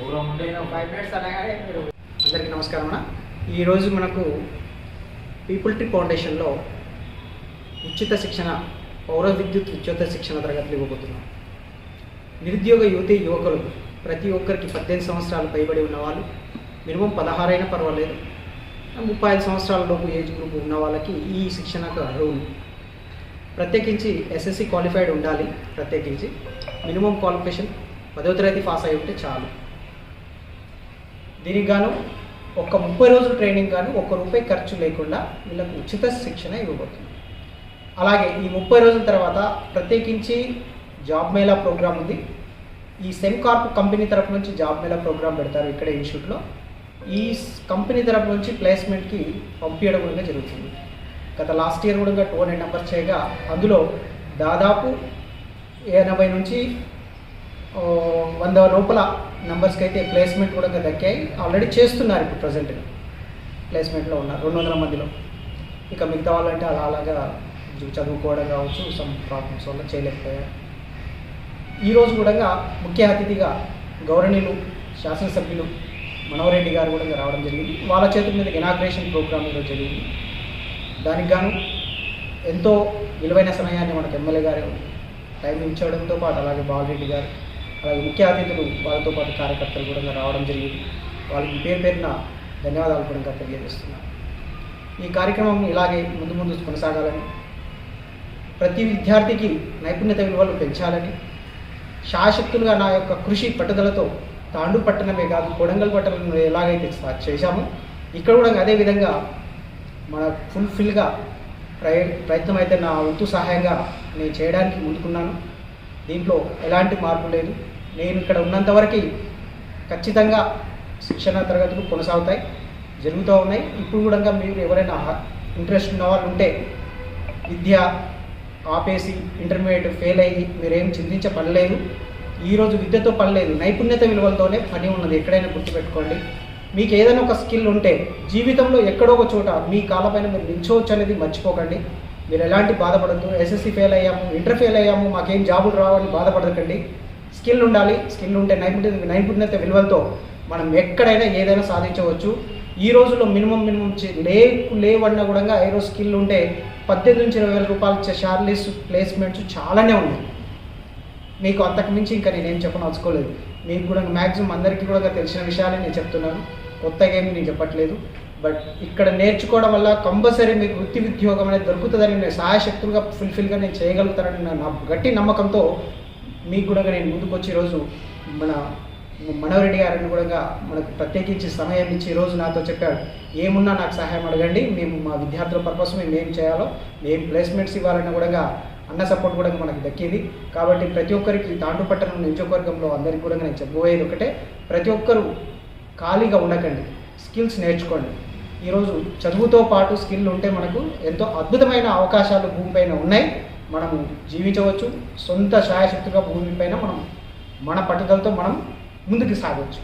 అందరికీ నమస్కారం అన్న. ఈరోజు మనకు పీపుల్ ట్రీ ఫౌండేషన్లో ఉచిత శిక్షణ పౌర విద్యుత్ ఉచిత శిక్షణ తరగతులు ఇవ్వబోతున్నాం. నిరుద్యోగ యువతి యువకులు ప్రతి ఒక్కరికి పద్దెనిమిది సంవత్సరాలు పైబడి ఉన్నవాళ్ళు మినిమం పదహారైనా పర్వాలేదు. ముప్పై ఐదు సంవత్సరాల లోపు ఏజ్ గ్రూప్ ఉన్న వాళ్ళకి ఈ శిక్షణకు అర్హులు. ప్రత్యేకించి ఎస్ఎస్సి క్వాలిఫైడ్ ఉండాలి ప్రత్యేకించి. మినిమం క్వాలిఫికేషన్ పదవ తరగతి పాస్ అయి ఉంటే చాలు. దీనికి గాను ఒక ముప్పై రోజుల ట్రైనింగ్ గాను ఒక్క రూపాయి ఖర్చు లేకుండా వీళ్ళకు ఉచిత శిక్షణ ఇవ్వబడుతుంది. అలాగే ఈ ముప్పై రోజుల తర్వాత ప్రత్యేకించి జాబ్ మేళా ప్రోగ్రామ్ ఉంది. ఈ సెమ్ కార్ప్ కంపెనీ తరపు నుంచి జాబ్ మేళా ప్రోగ్రామ్ పెడతారు ఇక్కడ ఇన్స్టిట్యూట్లో. ఈ కంపెనీ తరపు నుంచి ప్లేస్మెంట్కి పంపించడం కూడా జరుగుతుంది. గత లాస్ట్ ఇయర్ కూడా టూ హండ్రెడ్ నెంబర్స్ చేయగా అందులో దాదాపు ఎనభై నుంచి వంద లోపల నెంబర్స్కి అయితే ప్లేస్మెంట్ కూడా దక్కాయి. ఆల్రెడీ చేస్తున్నారు ఇప్పుడు ప్రజెంట్ ప్లేస్మెంట్లో ఉన్నారు రెండు వందల మందిలో. ఇక మిగతా వాళ్ళంటే అలా అలాగా చదువుకోవడం కావచ్చు సమ్ ప్రాబ్లమ్స్ వల్ల చేయలేకపోయారు. ఈరోజు కూడా ముఖ్య అతిథిగా గౌరణీయులు శాసనసభ్యులు మనోహరెడ్డి గారు కూడా రావడం జరిగింది. వాళ్ళ చేతుల మీద ఇనాగ్రేషన్ ప్రోగ్రామ్ ఈరోజు జరిగింది. దానికి గాను ఎంతో విలువైన సమయాన్ని మనకు ఎమ్మెల్యే గారు టైం ఇచ్చడంతో పాటు అలాగే బాలరెడ్డి గారు అలాగే ముఖ్య అతిథులు వాళ్ళతో పాటు కార్యకర్తలు కూడా రావడం జరిగింది. వాళ్ళకి పేరు పేరున ధన్యవాదాలు కూడా తెలియజేస్తున్నాను. ఈ కార్యక్రమం ఇలాగే ముందు ముందు కొనసాగాలని ప్రతి విద్యార్థికి నైపుణ్యత విలువలు పెంచాలని శాశక్తులుగా నా యొక్క కృషి పట్టుదలతో తాండు పట్టణమే కాదు కొడంగల్ పట్టణం ఎలాగైతే స్టార్ట్ చేశామో ఇక్కడ కూడా అదే విధంగా మన ఫుల్ఫిల్గా ప్రయ ప్రయత్నం అయితే నా వంతు సహాయంగా నేను చేయడానికి ముందుకున్నాను. దీంట్లో ఎలాంటి మార్పు లేదు. నేను ఇక్కడ ఉన్నంత వరకు ఖచ్చితంగా శిక్షణ తరగతులు కొనసాగుతాయి జరుగుతూ ఉన్నాయి. ఇప్పుడు కూడా మీరు ఎవరైనా ఇంట్రెస్ట్ ఉన్న వాళ్ళు ఉంటే విద్య ఆపేసి ఇంటర్మీడియట్ ఫెయిల్ అయ్యి మీరేం చింతించ పడలేదు ఈరోజు విద్యతో పడలేదు. నైపుణ్యత విలువలతోనే పని ఉన్నది. ఎక్కడైనా గుర్తుపెట్టుకోండి. మీకు ఏదైనా ఒక స్కిల్ ఉంటే జీవితంలో ఎక్కడో ఒక చోట మీ కాలపైన మీరు నిల్చోవచ్చు అనేది మర్చిపోకండి. మీరు ఎలాంటి బాధపడద్దు. ఎస్ఎస్సీ ఫెయిల్ అయ్యాము ఇంటర్ ఫెయిల్ అయ్యాము మాకేం జాబులు రావని బాధపడకండి. స్కిల్ ఉండాలి. స్కిల్ ఉంటే నైపుణ్యత నైపుణ్యత విలువలతో మనం ఎక్కడైనా ఏదైనా సాధించవచ్చు. ఈ రోజుల్లో మినిమం మినిమం లే లేవన్నా కూడా ఏదో స్కిల్ ఉంటే పద్దెనిమిది నుంచి ఇరవై వేల రూపాయలు ఇచ్చే షార్లీస్ ప్లేస్మెంట్స్ చాలానే ఉన్నాయి. మీకు అంతకు మించి ఇంకా నేనేం చెప్పనవచ్చుకోలేదు మీకు కూడా మ్యాక్సిమం అందరికీ కూడా తెలిసిన విషయాలే నేను చెప్తున్నాను. కొత్తగా ఏమి నేను చెప్పట్లేదు. బట్ ఇక్కడ నేర్చుకోవడం వల్ల కంపల్సరీ మీకు వృత్తి ఉద్యోగం అనేది దొరుకుతుందని నేను సహాయశక్తులుగా ఫుల్ఫిల్గా నేను చేయగలుగుతానని నా గట్టి నమ్మకంతో మీకు కూడా నేను ముందుకు వచ్చి ఈరోజు మన మనోరెడ్డి గారిని కూడా మనకు ప్రత్యేకించి సమయం ఇచ్చి ఈరోజు నాతో చెప్పాడు. ఏమున్నా నాకు సహాయం అడగండి. మేము మా విద్యార్థుల పర్పస్ మేము ఏం చేయాలో మేము ప్లేస్మెంట్స్ ఇవ్వాలని కూడా అన్న సపోర్ట్ కూడా మనకు దక్కింది. కాబట్టి ప్రతి ఒక్కరికి తాండు పట్టణం నియోజకవర్గంలో అందరికీ కూడా నేను చెప్పబోయేది ఒకటే. ప్రతి ఒక్కరు ఖాళీగా ఉండకండి. స్కిల్స్ నేర్చుకోండి. ఈరోజు చదువుతో పాటు స్కిల్ ఉంటే మనకు ఎంతో అద్భుతమైన అవకాశాలు భూమిపైన ఉన్నాయి. మనము జీవించవచ్చు. సొంత శాయశక్తిగా భూమిపైన మనం మన పట్టుదలతో మనం ముందుకు సాగవచ్చు